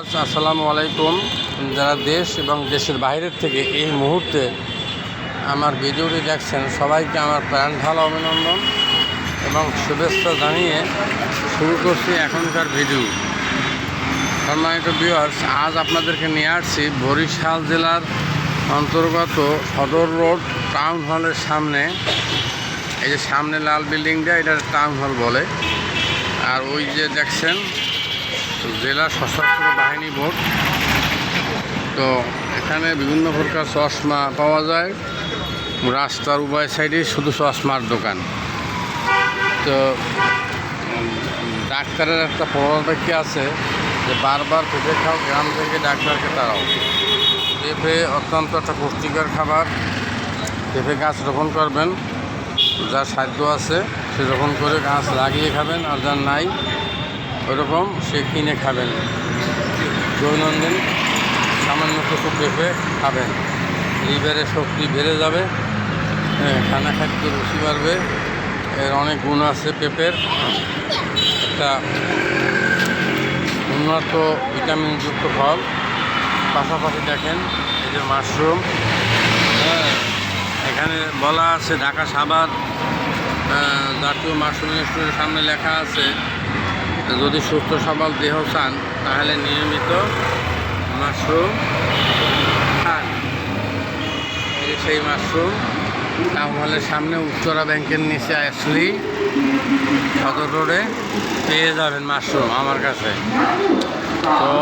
আচ্ছা, আসসালামু আলাইকুম। যারা দেশ এবং দেশের বাইরের থেকে এই মুহূর্তে আমার ভিডিওটি দেখছেন সবাইকে আমার প্রাণ ঢালা অভিনন্দন এবং শুভেচ্ছা জানিয়ে শুরু করছি এখনকার ভিডিও। সম্মানিত ভিউয়ার্স আজ আপনাদেরকে নিয়ে আসছি বরিশাল জেলার অন্তর্গত সদর রোড টাউন হলের সামনে। এই যে সামনে লাল বিল্ডিংটা এটা টাউন হল বলে। আর ওই যে দেখছেন জেলা সশস্ত্র বাহিনী বোর্ড। তো এখানে বিভিন্ন প্রকার চশমা পাওয়া যায়। রাস্তার উভয় সাইডে শুধু চশমার দোকান। তো, ডাক্তারের একটা প্রবাক্য আছে যে বারবার পেঁপে খাও, গ্রাম থেকে ডাক্তারকে তাড়াও। পেঁপে অত্যন্ত একটা পুষ্টিকর খাবার। পেঁপে গাছ রোপণ করবেন। যার সাধ্য আছে, সে রোপণ করে গাছ লাগিয়ে খাবেন, আর যার নাই ওরকম সে কিনে খাবেন। দৈনন্দিন সামান্য কিছু পেঁপে খাবেন। লিভারে শক্তি বেড়ে যাবে। হ্যাঁ, খানা খাদ্য রুচি বাড়বে এর অনেক গুণ আছে পেঁপের। একটা উন্নত ভিটামিনযুক্ত ফল। পাশাপাশি দেখেন এই যে মাশরুম। হ্যাঁ এখানে বলা আছে ঢাকা আহ, জাতীয় মাশরুম রেস্টুরেন্টের সামনে লেখা আছে যদি সুস্থ সবল দেহ চান, তাহলে নিয়মিত মাশরুম খান। সেই মাশরুম টাউন হলের সামনে উত্তরা ব্যাংকের নিচে আসলি সদর রোডে পেয়ে যাবেন মাশরুম আমার কাছে। তো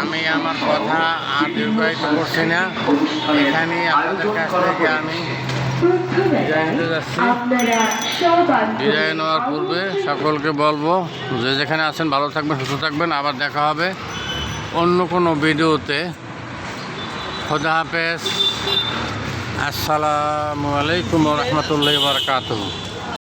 আমি আমার কথা আর দীর্ঘায়িত করছি না। এখানেই আপনাদের কাছ থেকে আমি বিদায় নেওয়ার পূর্বে সকলকে বলব যে যেখানে আছেন ভালো থাকবেন সুস্থ থাকবেন। আবার দেখা হবে অন্য কোনো ভিডিওতে। খোদা হাফেজ। আসসালামু আলাইকুম রহমতুল্লাহ বারকাতুহ।